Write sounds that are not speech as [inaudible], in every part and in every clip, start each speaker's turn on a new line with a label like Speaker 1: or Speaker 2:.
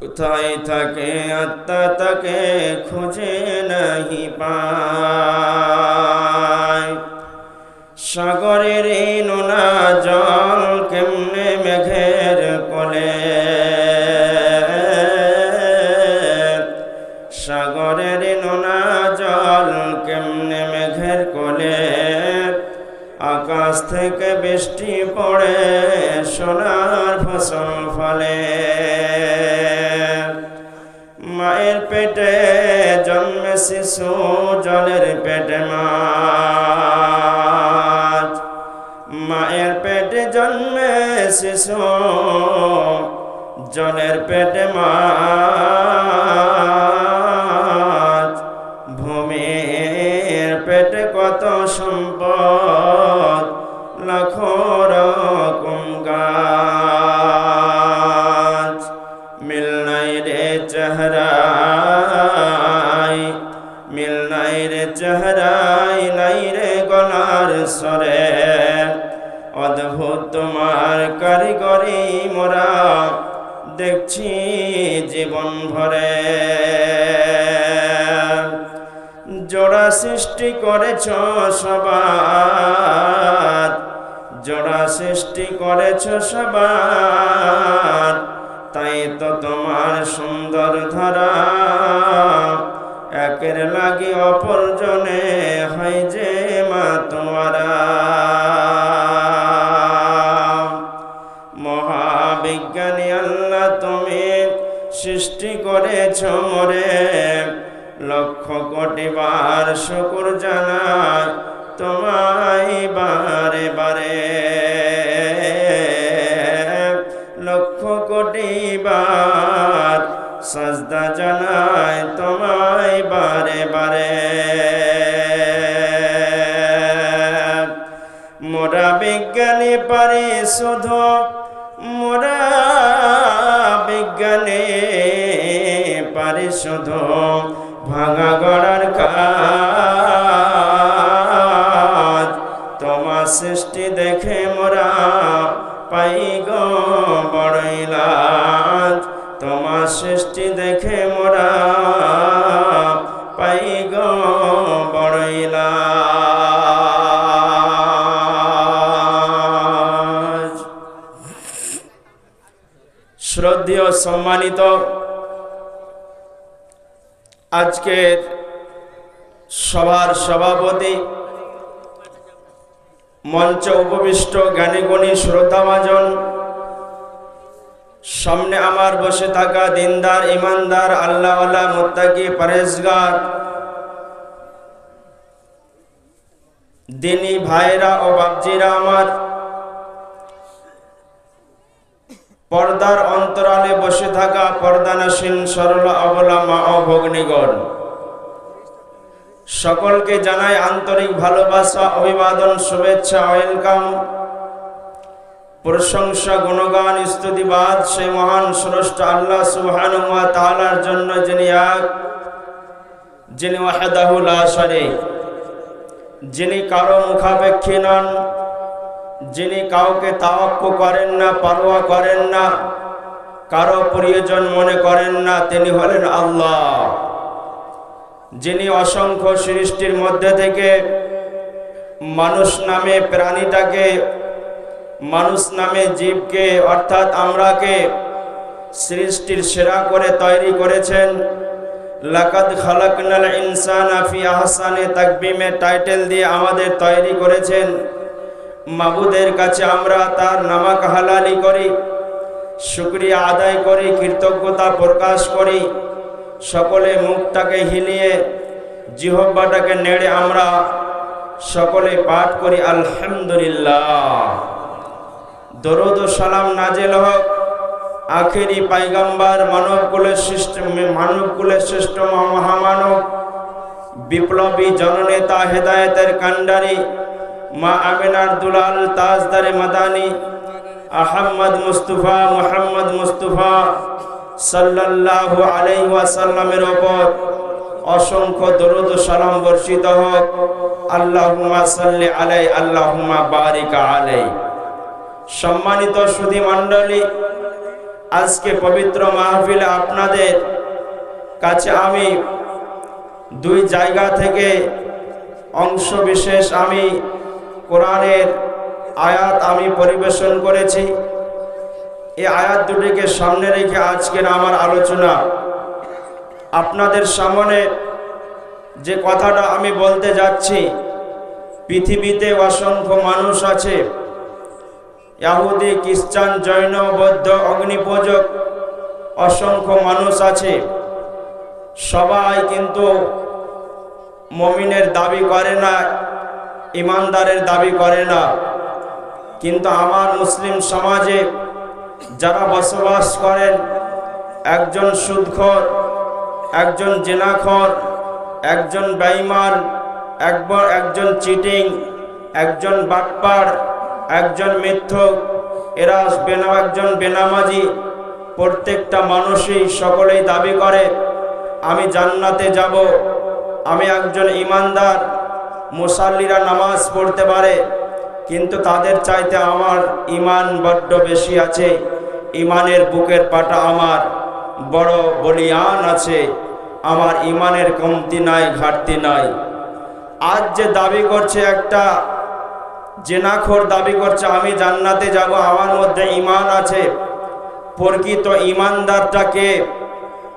Speaker 1: কোথায় থাকে আত্মা তাকে খুঁজে নাহি পায়। সাগরের নোনা জল কেমনে থেকে বৃষ্টি পড়ে, সোনার ফসল ফলে। মায়ের পেটে জন্মে শিশু, জলের পেটে মাছ মায়ের পেটে জন্মে শিশু, জলের পেটে মাছ দেখছি জীবন ভরে। জোড়া সৃষ্টি করেছ সবার, জোড়া সৃষ্টি করেছ সবার, তাই তো তোমার সুন্দর ধারা। একের লাগি অপরজনে শুকুর জানায় তোমায় বারে বারে। লক্ষ কোটি বার সাজদা জানায় তোমায় বারে বারে। মোরা বিজ্ঞানী পারি শুধু মোরা বিজ্ঞানী পারি শুধু ভাঙা গড়ার কাজ সৃষ্টি দেখে মোরা পাই গো বড়ই তোমার সৃষ্টি দেখে মোরা পাই গো বড়ই শ্রদ্ধেয় সম্মানিত আজকের সভার সভাপতি মঞ্চ উপবিষ্ট জ্ঞানীগুণী শ্রদ্ধাভাজন সামনে আমার বসে থাকা দিনদার, ইমানদার, আল্লাহওয়ালা, মোত্তাকি পরেশগার দিনী ভাইরা ও বাবজিরা আমার। পর্দার অন্তরালে বসে থাকা পর্দানাসীন সরলা অবলা মা ও ভগ্নিগণ। সকলকে জানাই আন্তরিক ভালোবাসা, অভিবাদন, শুভেচ্ছা ওয়েলকাম প্রশংসা, গুণগান, স্তুতিবাদ সেই মহান স্রষ্টা আল্লাহ সুবহান ওয়া জন্য যিনি এক, যিনি ওয়াহদাহু লা যিনি কারও মুখাপেক্ষী নন, যিনি কাউকে তাওয়াক্ক করেন না, পারোয়া করেন না, কারও প্রিয়জন মনে করেন না, তিনি হলেন আল্লাহ। যিনি অসংখ্য সৃষ্টির মধ্যে থেকে মানুষ নামে প্রাণীটাকে, মানুষ নামে জীবকে, অর্থাৎ আমরাকে সৃষ্টির সেরা করে তৈরি করেছেন। লাকাদ খালাকনাল ইনসান আফি আহসানে তাকবিমে টাইটেল দিয়ে আমাদের তৈরি করেছেন। মাবুদের কাছে আমরা তার নামাক হালালি করি, শুক্রিয়া আদায় করি, কৃতজ্ঞতা প্রকাশ করি। সকলে মুখটাকে হিলিয়ে জিহব্বাটাকে নেড়ে আমরা সকলে পাঠ করি, আলহামদুলিল্লাহ। দরুদ সালাম নাজেল হক। আখেরি পাইগাম্বার মানব কুলের শ্রেষ্ঠ মানব কুলের শ্রেষ্ঠ মহামানব, বিপ্লবী জননেতা, হেদায়েতের কান্ডারি মা আমিনার দুলাল তাজদারে মাদানি, আহম্মদ মুস্তফা, মোহাম্মদ মুস্তফা সাল্লাল্লাহু আলাইহি ওয়াসাল্লামের ওপর অসংখ্য দরুদ সালাম বর্ষিত হোক। আল্লাহুম্মা সাল্লি আলাই, আল্লাহুম্মা বারিক আলাই। সম্মানিত সুধী মণ্ডলী, আজকে পবিত্র মাহফিলে আপনাদের কাছে আমি দুই জায়গা থেকে অংশ বিশেষ আমি কোরআনের আয়াত আমি পরিবেশন করেছি। এই আয়াত দুটিকে সামনে রেখে আজকের আমার আলোচনা। আপনাদের সামনে যে কথাটা আমি বলতে যাচ্ছি, পৃথিবীতে অসংখ্য মানুষ আছে, ইয়াহুদি, খ্রিস্টান, জৈন, বৌদ্ধ, অগ্নিপূজক, অসংখ্য মানুষ আছে। সবাই কিন্তু মমিনের দাবি করে না, ইমানদারের দাবি করে না। কিন্তু আমার মুসলিম সমাজে যারা বসবাস করেন, একজন সুদখর, একজন জেনাখর, একজন বেঈমান, একবার একজন চিটিং, একজন বাটপার একজন মিথ্যক, এরা বেনা, একজন বেনামাজি, প্রত্যেকটা মানুষই সকলেই দাবি করে, আমি জান্নাতে যাব, আমি একজন ইমানদার মুসাল্লিরা নামাজ পড়তে পারে কিন্তু তাদের চাইতে আমার ইমান বড্ড বেশি আছে। ইমানের বুকের পাটা আমার বড় বলিয়ান আছে। আমার ইমানের কমতি নাই, ঘাটতি নাই। আজ যে দাবি করছে একটা জেনাখোর দাবি করছে, আমি জান্নাতে যাব, আমার মধ্যে ইমান আছে। প্রকৃত ইমানদারটাকে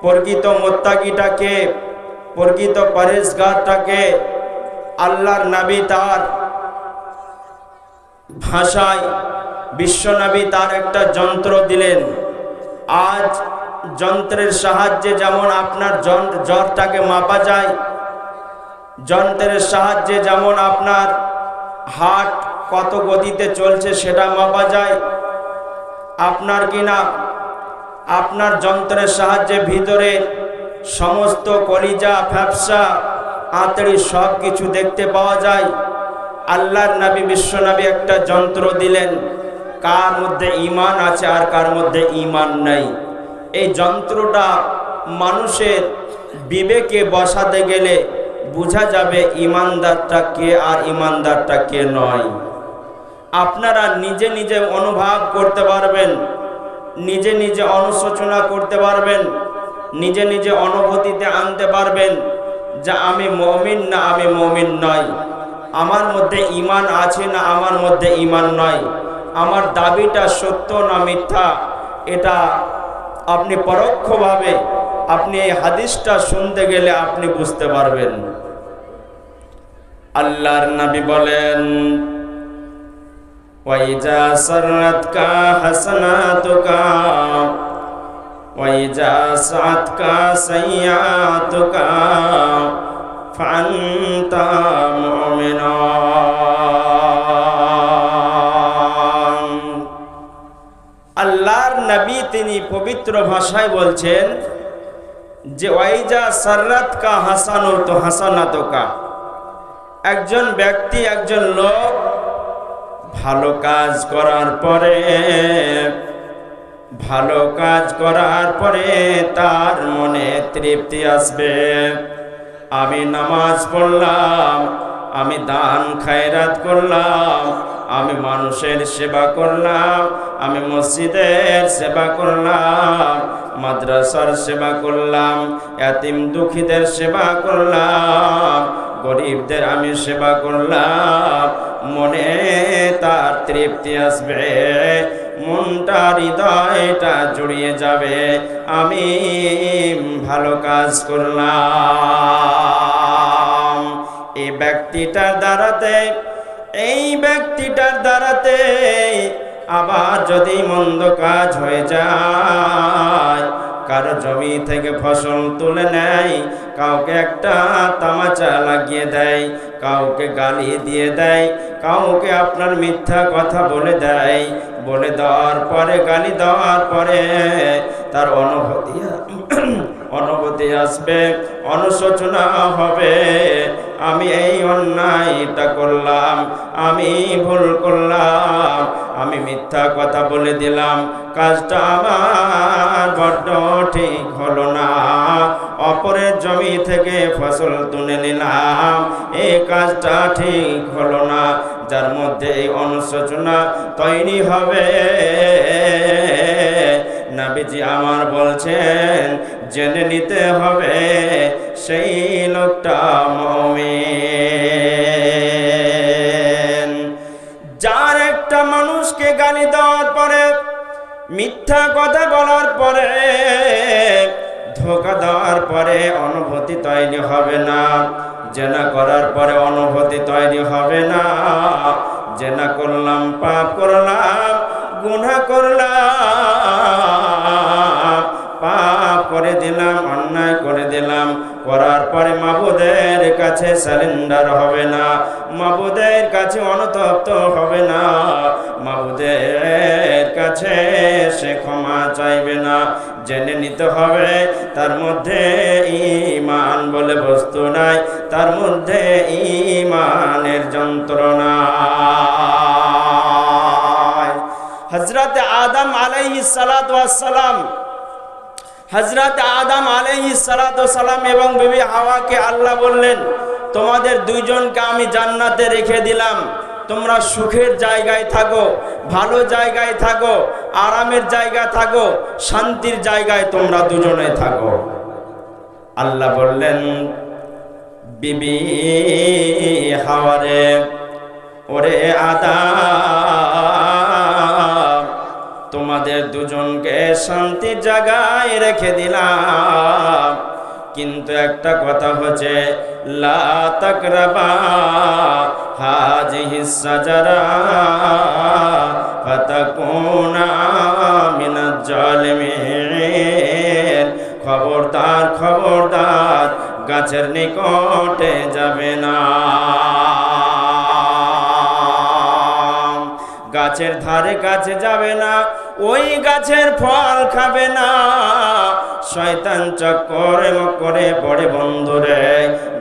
Speaker 1: প্রকৃত মোত্তাকিটাকে প্রকৃত পরেশগারটাকে আল্লাহর নাবি তার ভাষায় বিশ্বনবী তার একটা যন্ত্র দিলেন। আজ যন্ত্রের সাহায্যে যেমন আপনার জ্বরটাকে মাপা যায়, যন্ত্রের সাহায্যে যেমন আপনার হার্ট কত গতিতে চলছে সেটা মাপা যায়। আপনার কিনা আপনার যন্ত্রের সাহায্যে ভিতরে সমস্ত কলিজা, ফ্যাপসা, আঁতড়ি সব কিছু দেখতে পাওয়া যায়। আল্লাহর নবী বিশ্বনবী একটা যন্ত্র দিলেন। কার মধ্যে ইমান আছে আর কার মধ্যে ইমান নাই। এই যন্ত্রটা মানুষের বিবেকে বসাতে গেলে বোঝা যাবে ইমানদারটা কে আর ইমানদারটা কে নয়। আপনারা নিজে নিজে অনুভব করতে পারবেন, নিজে নিজে অনুশোচনা করতে পারবেন, নিজে নিজে অনুভূতিতে আনতে পারবেন যে আমি মমিন না, আমি মমিন নয়। আমার মধ্যে ইমান আছে না আমার মধ্যে ইমান নয় আমার দাবিটা সত্য না মিথ্যা? এটা আপনি পরোক্ষভাবে আপনি এই হাদিসটা শুনতে গেলে আপনি বুঝতে পারবেন। আল্লাহর নবী বলেন ওয়াইজা সরনাতকা হাসনাতুকা ওয়াইজা সাতকা সাইয়াতুকা ফান্তা মুমিনা আল্লাহর নবী তিনি পবিত্র ভাষায় বলছেন যে, ওয়াইজা সররাত কা হাসানো তো হাসানাত কা। একজন ব্যক্তি, একজন লোক ভালো কাজ করার পরে, ভালো কাজ করার পরে তার মনে তৃপ্তি আসবে। আমি নামাজ পড়লাম, আমি দান খায়রাত করলাম, আমি মানুষের সেবা করলাম, আমি মসজিদের সেবা করলাম, মাদ্রাসার সেবা করলাম, এতিম দুঃখীদের সেবা করলাম গরিবদের আমি সেবা করলাম। মনে তার তৃপ্তি আসবে। মনটা, হৃদয়টা জড়িয়ে যাবে। আমি ভালো কাজ করলাম। এই ব্যক্তিটার দ্বারাতে, এই ব্যক্তিটার দ্বারাতে আবার যদি মন্দ কাজ হয়ে যায় কারও জমি থেকে ফসল তুলে নেয়, কাউকে একটা তামাচা লাগিয়ে দেয়, কাউকে গালি দিয়ে দেয়, কাউকে আপনার মিথ্যা কথা বলে দেয়, বলে দেওয়ার পরে, গালি দেওয়ার পরে তার অনুভূতি [clears throat] অনুভূতি আসবে, অনুশোচনা হবে। আমি এই অন্যায়টা করলাম, আমি ভুল করলাম, আমি মিথ্যা কথা বলে দিলাম, কাজটা আমার বড্ড ঠিক হলো না। অপরের জমি থেকে ফসল তুলে নিলাম এই কাজটা ঠিক হলো না। যার মধ্যে এই অনুশোচনা তৈরি হবে নাবিজি আমার বলছেন, জেনে নিতে হবে সেই লোকটা মমে যার একটা মানুষকে গালি দেওয়ার পরে, মিথ্যা কথা বলার পরে, ধোকা দেওয়ার পরে অনুভূতি তৈরি হবে না। জেনা করার পরে অনুভূতি তৈরি হবে না। জেনা করলাম, পাপ করলাম গুণা করলাম পাপ করে দিলাম, অন্যায় করে দিলাম। করার পরে মাবুদের কাছে স্যালেন্ডার হবে না, মাবুদের কাছে অনুতপ্ত হবে না, মাবুদের কাছে সে ক্ষমা চাইবে না। জেনে নিতে হবে, তার মধ্যে ইমান বলে বস্তু নাই, তার মধ্যে ইমানের যন্ত্রণা। হজরত আদম আলাইহিস সালাম হজরত আদম আলাইহিস সালাত সালাম এবং বিবি হাওয়াকে আল্লাহ বললেন, তোমাদের দুইজনকে আমি জান্নাতে রেখে দিলাম। তোমরা সুখের জায়গায় থাকো, ভালো জায়গায় থাকো, আরামের জায়গায় থাকো, শান্তির জায়গায় তোমরা দুজনে থাকো। আল্লাহ বললেন, বিবি হাওয়ারে ওরে আদাম তোমাদের দুজনকে শান্তি জায়গায় রেখে দিলাম। কিন্তু একটা কথা হচ্ছে, লা তাকরাবা, হাজিহি সাজারা, ফাতাকুনা মিনাজ জালিমিন। খবরদার খবরদার, গাছের নিকটে যাবে না। গাছের ধারে কাছে যাবে না, ওই গাছের ফল খাবে না। শয়তান চক্করে করে পড়ে বন্ধুরে,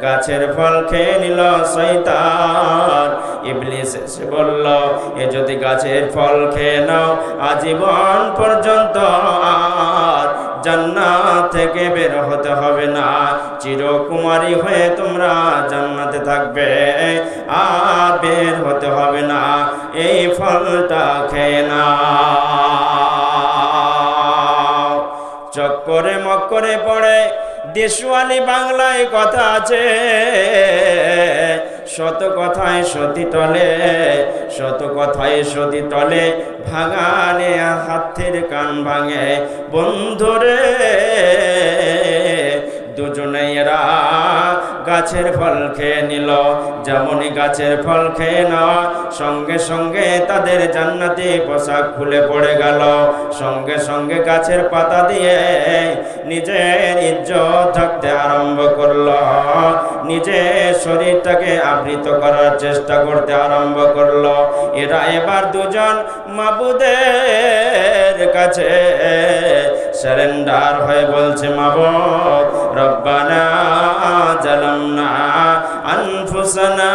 Speaker 1: গাছের ফল খেয়ে নিল শয়তান। ইবলিস এসে বলল, এ যদি গাছের ফল খেয়ে নাও, আজীবন পর্যন্ত আর জান্নাত থেকে বের হতে হবে না। চিরকুমারী হয়ে তোমরা জান্নাতে থাকবে আর বের হতে হবে না। এই ফলটা খেয়ে না চক্করে মক্করে পড়ে দেশওয়ালি বাংলায় কথা আছে। শত কথায় সতী তলে, শত কথায় সতী তলে, ভাঙালে হাতের কান ভাঙে। বন্ধুরে, দুজনে এরা গাছের ফল খেয়ে নিল। যেমনই গাছের ফল খেয়ে নেওয়া সঙ্গে সঙ্গে তাদের জান্নাতি পোশাক খুলে পড়ে গেল। সঙ্গে সঙ্গে গাছের পাতা দিয়ে নিজের ইজ্জত থাকতে আরম্ভ করল। নিজের শরীরটাকে আবৃত করার চেষ্টা করতে আরম্ভ করল। এরা এবার দুজন মাবুদের কাছে সারেন্ডার হয়ে বলছে, মাবুদ, রব্বানা জালামনা আনফুসানা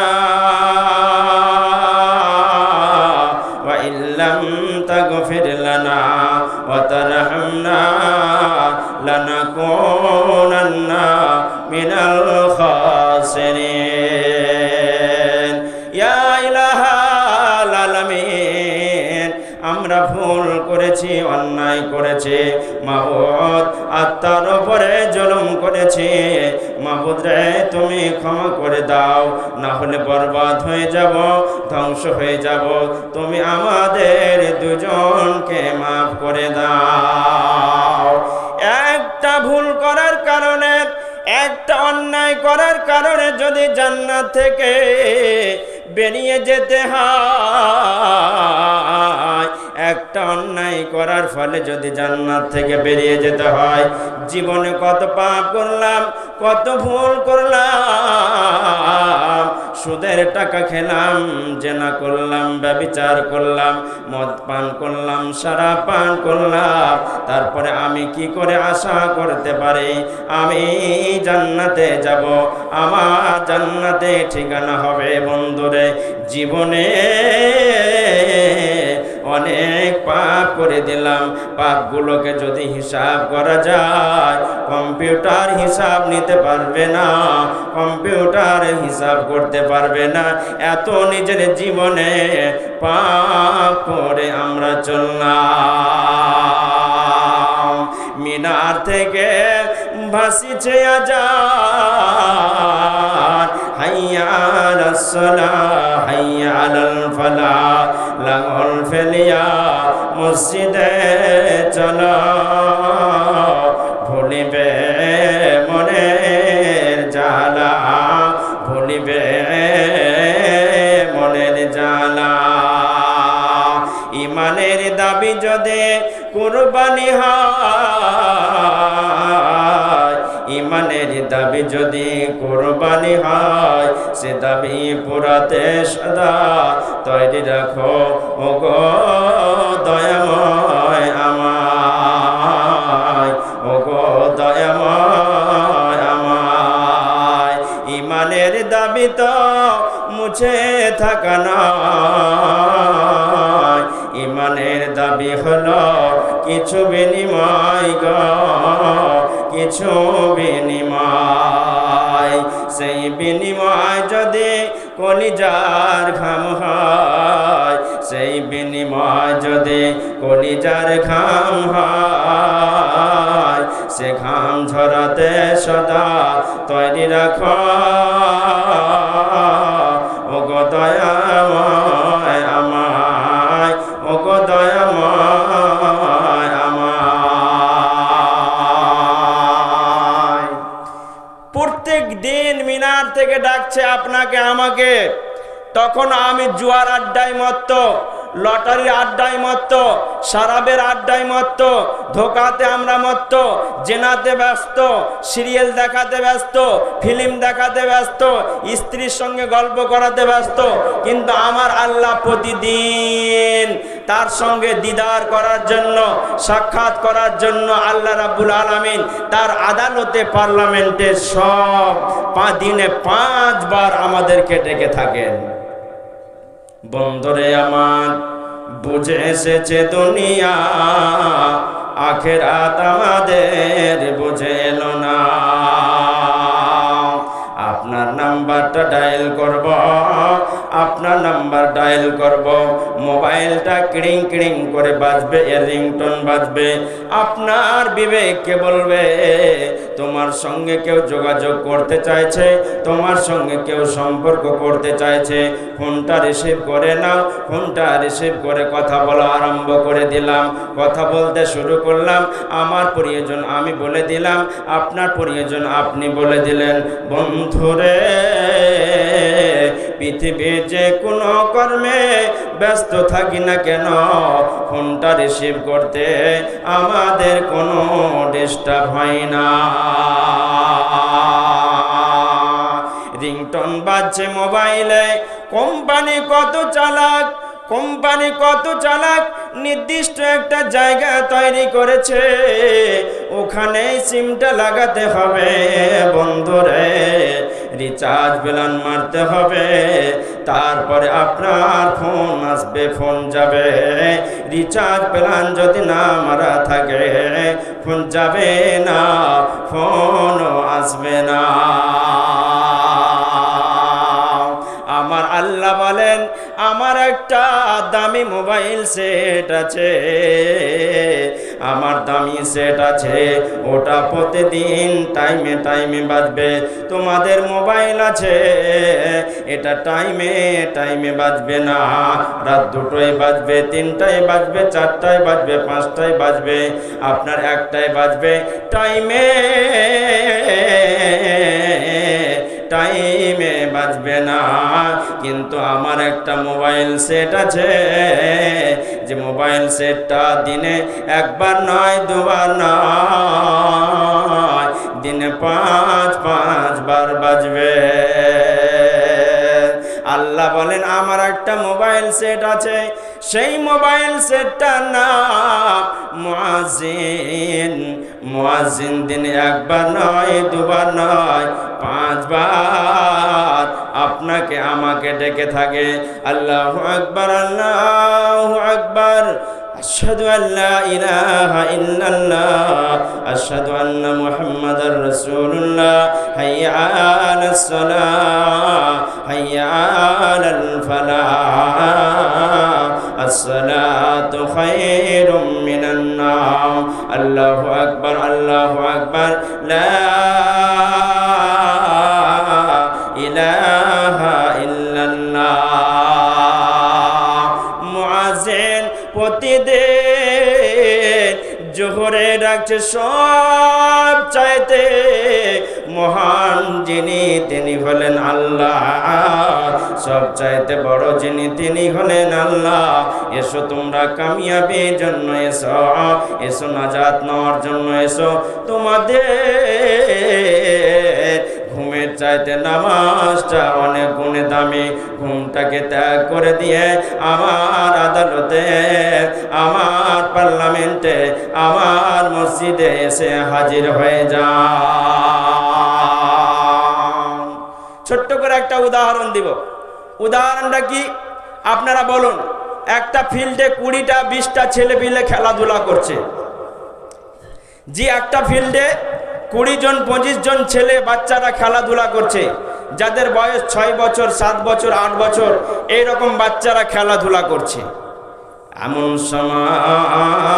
Speaker 1: হয়ে যাব। তুমি আমাদের দুজনকে মাফ করে দাও। একটা ভুল করার কারণে, একটা অন্যায় করার কারণে যদি জান্নাত থেকে বেরিয়ে যেতে হয়, একটা অন্যায় করার ফলে যদি জান্নাত থেকে বেরিয়ে যেতে হয়, জীবনে কত পাপ করলাম, কত ভুল করলাম সুদের টাকা খেলাম, জেনা করলাম, ব্যবিচার করলাম, মদ পান করলাম, সারা পান করলাম। তারপরে আমি কি করে আশা করতে পারি? আমি জান্নাতে যাব। আমার জান্নাতে ঠিকানা হবে বন্ধুরে, জীবনে অনেক পাপ করে দিলাম। পাপগুলোকে যদি হিসাব করা যায়, কম্পিউটার হিসাব নিতে পারবে না, কম্পিউটার হিসাব করতে পারবে না। এত নিজের জীবনে পাপ করে আমরা চললাম। মিনার থেকে ভাসিছে আজান। হাইয়া আলাসসালা হাইয়া আলাল ফালা লাগল ফেলিয়া মসজিদে চলো। ভুলিবে মনের জালা ভুলিবে মনের জালা ইমানের দাবি যদি কুরবানি হয়, ইমানের দাবি যদি কোরবানি হয় সে দাবি পুরাতে সদা, তৈরি রাখো ও গো দয়াময় আমায় ও গো দয়াময় আমায়। ইমানের দাবি তো মুছে থাকা ইমানের দাবি হলো কিছু বিনিময় গ, কিছু বিনিময়। সেই বিনিময় যদি কলিজার ঘাম হয়, সেই বিনিময় যদি কলিজার ঘাম হয়, সে ঘাম ঝরাতে সদা তৈরি রাখ। থেকে ডাকছে আপনাকে, আমাকে। তখন আমি জুয়ার আড্ডায় মত্ত, লটারির আড্ডায় মত্ত সারাবের আড্ডায় মত্ত, ধোকাতে আমরা মত্ত, জেনাতে ব্যস্ত, সিরিয়াল দেখাতে ব্যস্ত, ফিল্ম দেখাতে ব্যস্ত, স্ত্রীর সঙ্গে গল্প করাতে ব্যস্ত। কিন্তু আমার আল্লাহ প্রতিদিন তার সঙ্গে দিদার করার জন্য, সাক্ষাৎ করার জন্য আল্লাহ রাব্বুল আলামিন তার আদালতে, পার্লামেন্টে সব পাঁচ দিনে পাঁচবার আমাদেরকে ডেকে থাকেন। বন্দরে আমার বুঝে এসেছে দুনিয়া আখের আখেরাত আমাদের বুঝে এলো না। আপনার নাম্বারটা ডায়াল করব। আপনার নাম্বার ডায়াল করব। মোবাইলটা কিড়িং কিড়িং করে বাজবে, এর রিংটোন বাজবে। আপনার বিবেককে বলবে, তোমার সঙ্গে কেউ যোগাযোগ করতে চাইছে, তোমার সঙ্গে কেউ সম্পর্ক করতে চাইছে। ফোনটা রিসিভ করে নাও, ফোনটা রিসিভ করে কথা বলা আরম্ভ করে দিলাম। কথা বলতে শুরু করলাম। আমার প্রিয়জন আমি বলে দিলাম, আপনার প্রিয়জন আপনি বলে দিলেন। বন্ধুরে পৃথিবীর যে কোনো কর্মে ব্যস্ত থাকি না কেন, ফোনটা রিসিভ করতে আমাদের কোনো ডিস্টার্ব হয় না। রিংটন বাজছে মোবাইলে, কোম্পানি কত চালাক, কোম্পানি কত চালাক, নির্দিষ্ট একটা জায়গা তৈরি করেছে। ওখানে সিমটা লাগাতে হবে বন্ধুরে। রিচার্জ বেলান মারতে হবে। তারপরে আপনার ফোন আসবে, ফোন যাবে। রিচার্জ প্ল্যান যদি না মারা থাকে, ফোন যাবে না, ফোনও আসবে না। আমার আল্লাহ বলেন একটা দামি মোবাইল সেট আছে। আমার দামি সেট আছে, ওটা প্রতিদিন টাইমে টাইমে বাজবে। তোমাদের মোবাইল আছে, এটা টাইমে টাইমে বাজবে না। রাত দুটোয় বাজবে, তিনটায় বাজবে, চারটায় বাজবে, পাঁচটায় বাজবে, আপনার একটায় বাজবে। টাইমে টাইমে বাজবে না। কিন্তু আমার একটা মোবাইল সেট আছে। যে মোবাইল সেটটা দিনে একবার নয়, দুবার নয়, দিনে পাঁচ পাঁচবার বাজবে। আল্লাহ বলেন, আমার একটা মোবাইল সেট আছে। সেই মোবাইল সেটটার নাম মুয়াজিন মুয়াজিন দিনে একবার নয় দুবার নয় পাঁচবার আপনাকে আমাকে ডেকে থাকে আল্লাহ আকবার আল্লাহ আকবার أشهد أن لا إله إلا الله أشهد أن محمد رسول الله حي على الصلاة الصلاة خير من النوم الله أكبر الله أكبر لا إله إلا الله মুআজিন প্রতিদিন জোহরে ডাকছে সব চাইতে মহান যিনি তিনি হলেন আল্লাহ সব চাইতে বড় যিনি, তিনি হলেন আল্লাহ। এসো তোমরা কামিয়াবির জন্য এসো এসো নাজাত নেওয়ার জন্য এসো। তোমাদের ঘুমের চাইতে নামাজটা অনেক গুণে দামি। ঘুমটাকে ত্যাগ করে দিয়ে আমার আদালতে, আমার পার্লামেন্টে, আমার মসজিদে এসে হাজির হয়ে যা ছোট্ট করে একটা উদাহরণ দিব। উদাহরণটা কি? আপনারা বলুন, একটা ফিল্ডে কুড়িটা, বিশটা ছেলে পিলে খেলাধুলা করছে। যে একটা ফিল্ডে কুড়ি জন, পঁচিশ জন ছেলে বাচ্চারা খেলাধুলা করছে, যাদের বয়স ছয় বছর, সাত বছর, আট বছর এই রকম বাচ্চারা খেলাধুলা করছে। এমন সময়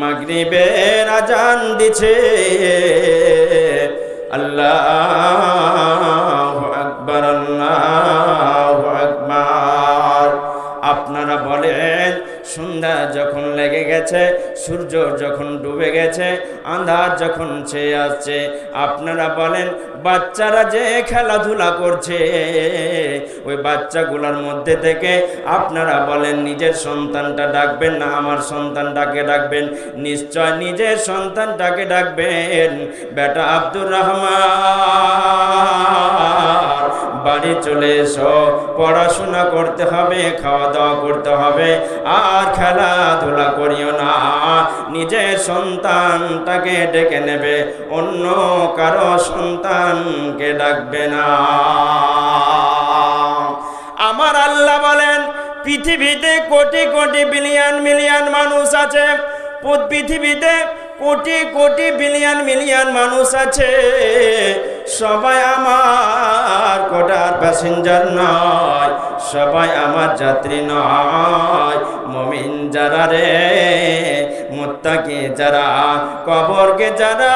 Speaker 1: মাগরিবের দিছে, আল্লাহ আকবর, আল্লাহ আকবর। আপনারা বলেন, সন্ধ্যা যখন লেগে গেছে, সূর্য যখন ডুবে গেছে, আন্ধার যখন ছেয়ে আসছে, আপনারা বলেন, বাচ্চারা যে খেলাধুলা করছে, ওই বাচ্চাগুলোর মধ্যে থেকে আপনারা বলেন, নিজের সন্তানটা ডাকবেন না, আমার সন্তানটাকে ডাকবেন, নিশ্চয় নিজের সন্তানটাকে ডাকবেন। বেটা আব্দুর রহমান। চলে এসো। পড়াশোনা করতে হবে খাওয়া দাওয়া করতে হবে। আর খেলাধুলা করিও না। নিজের সন্তানটাকে ডেকে নেবে, অন্য কারও সন্তানকে ডাকবে না। আমার আল্লাহ বলেন, পৃথিবীতে কোটি কোটি বিলিয়ন মিলিয়ন মানুষ আছে। পৃথিবীতে কোটি কোটি বিলিয়ন মিলিয়ন মানুষ আছে। সবাই আমার কোটার প্যাসেঞ্জার নয়, সবাই আমার যাত্রী নয়। মমিন যারা রে, মোত্তাকে যারা, কবরকে যারা